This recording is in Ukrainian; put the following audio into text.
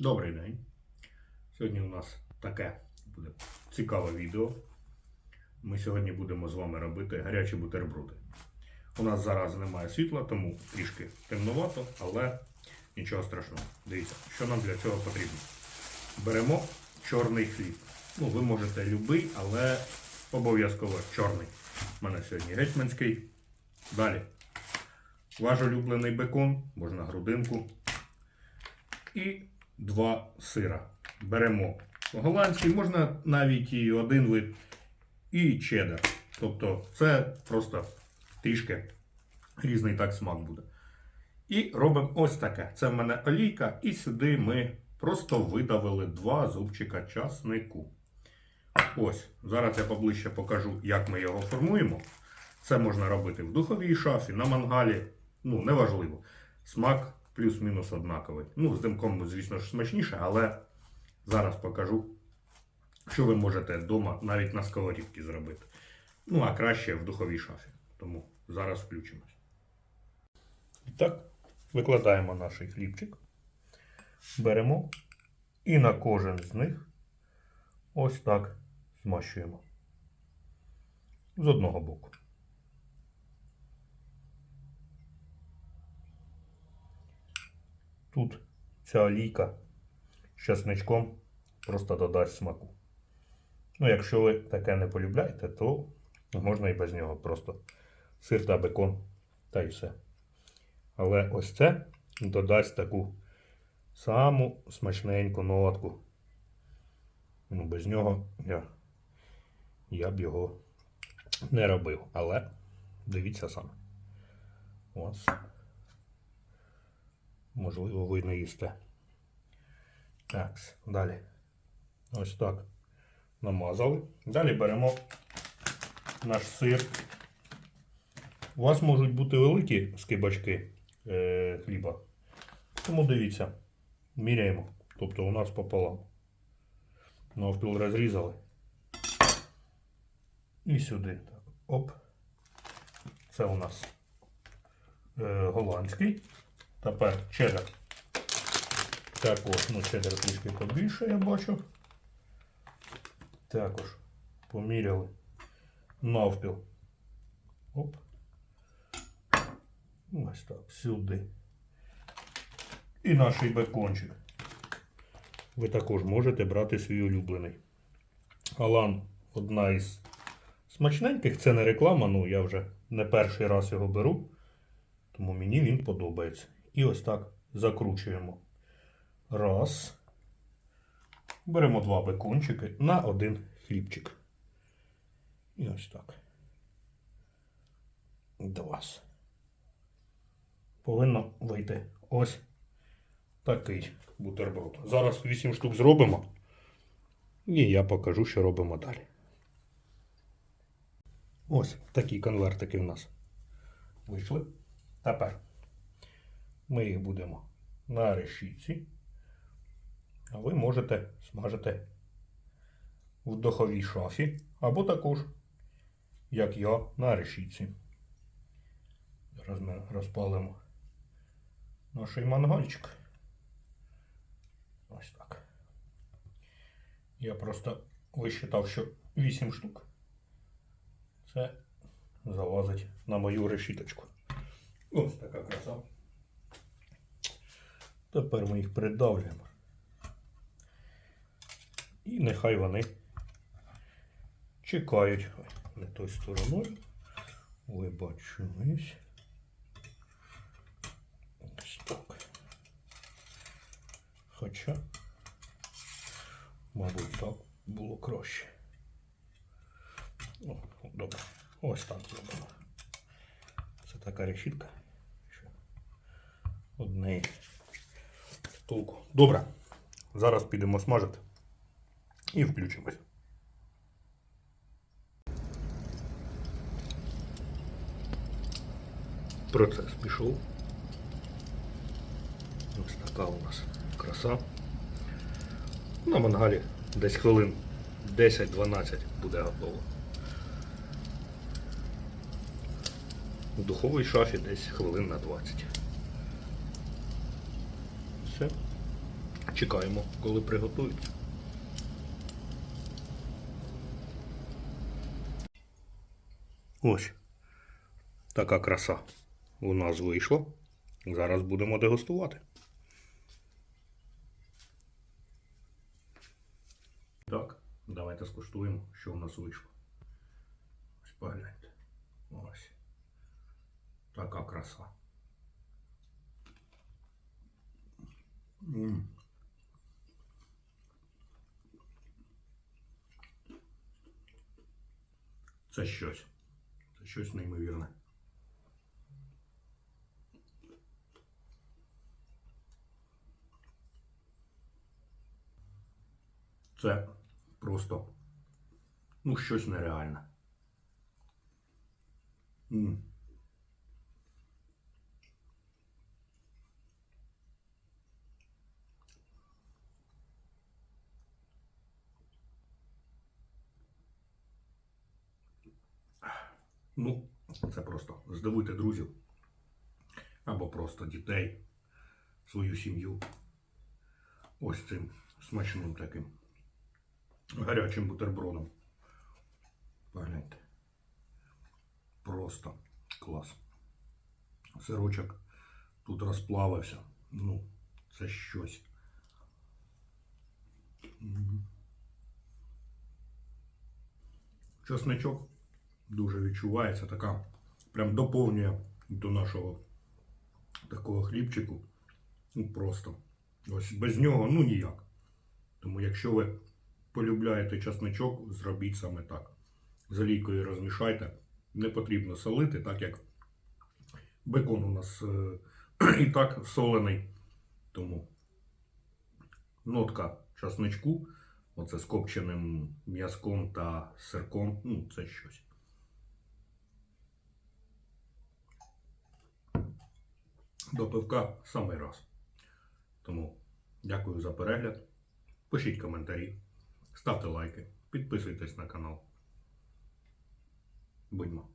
Добрий день. Сьогодні у нас таке буде цікаве відео. Ми сьогодні будемо з вами робити гарячі бутерброди. У нас зараз немає світла, тому трішки темнувато, але нічого страшного. Дивіться, що нам для цього потрібно. Беремо чорний хліб. Ну, ви можете любий, але обов'язково чорний. У мене сьогодні гетьманський. Далі. Ваш улюблений бекон, можна грудинку. І два сира. Беремо голландський, можна навіть і один вид, і чеддер. Тобто це просто трішки різний так смак буде. І робимо ось таке. Це в мене олійка, і сюди ми просто видавили два зубчика часнику. Ось, зараз я поближче покажу, як ми його формуємо. Це можна робити в духовій шафі, на мангалі. Ну, неважливо. Смак плюс-мінус однаковий. Ну, з димком, звісно ж, смачніше, але зараз покажу, що ви можете вдома навіть на сковорідці зробити. Ну, а краще в духовій шафі. Тому зараз включимось. І так, викладаємо наш хлібчик. Беремо і на кожен з них ось так змащуємо. З одного боку. Тут ця олійка з часничком просто додасть смаку. Ну, якщо ви таке не полюбляєте, то можна і без нього просто сир та бекон та й все. Але ось це додасть таку саму смачненьку нотку. Ну, без нього я, я б його не робив. Але дивіться саме. Ось. Можливо, ви не їсте. Так, далі. Ось так. Намазали. Далі беремо наш сир. У вас можуть бути великі скибачки е, хліба. Тому дивіться, міряємо. Тобто у нас пополам. Навпіл розрізали. І сюди. Оп. Це у нас е, голландський. Тепер чеддер. Також, ну, чеддер трішки побільше, я бачу. Також поміряли навпіл. Оп. Ось так, сюди. І наш бекончик. Ви також можете брати свій улюблений. Алан одна із смачненьких, це не реклама, ну я вже не перший раз його беру, тому мені він подобається. І ось так закручуємо. Раз. Беремо два бекончики на один хлібчик. І ось так. Два. Повинно вийти ось такий бутерброд. Зараз 8 штук зробимо. І я покажу, що робимо далі. Ось такі конвертики в нас вийшли. Тепер ми їх будемо на решітці. А ви можете смажити в духовій шафі або також, як я, на решітці. Зараз ми розпалимо наш мангальчик. Ось так. Я просто висчитав, що 8 штук. Це залазить на мою решіточку. Ось така краса. Тепер ми їх придавлюємо. І нехай вони чекають. Не той стороною. Вибачусь. Ось так. Хоча, мабуть, так було краще. О, добре. Ось так зробимо. Це така решітка. Одне толку. Добре. Зараз підемо смажити і включимось. Процес пішов. Ось така у нас краса. На мангалі десь хвилин 10-12 буде готово. В духовій шафі десь хвилин на 20. Все. Чекаємо, коли приготується. Ось така краса у нас вийшла. Зараз будемо дегустувати. Так, давайте скуштуємо, що у нас вийшло. Ось погляньте. Ось. Така краса. Це щось. Це щось неймовірне. Це просто ну, щось нереальне. М. Ну, це просто здивуйте друзів або просто дітей, свою сім'ю. Ось цим смачним таким гарячим бутербродом. Погляньте. Просто клас. Сирочок тут розплавився. Ну, це щось. Чесничок дуже відчувається, така прям доповнює до нашого такого хлібчику. Ну просто. Ось без нього ну ніяк. Тому якщо ви полюбляєте часничок, зробіть саме так. З олійкою розмішайте. Не потрібно солити, так як бекон у нас е, і так солений. Тому нотка часничку, оце з копченим м'язком та сирком, ну, це щось. До пивка самий раз. Тому дякую за перегляд. Пишіть коментарі, ставте лайки, підписуйтесь на канал. Будьмо.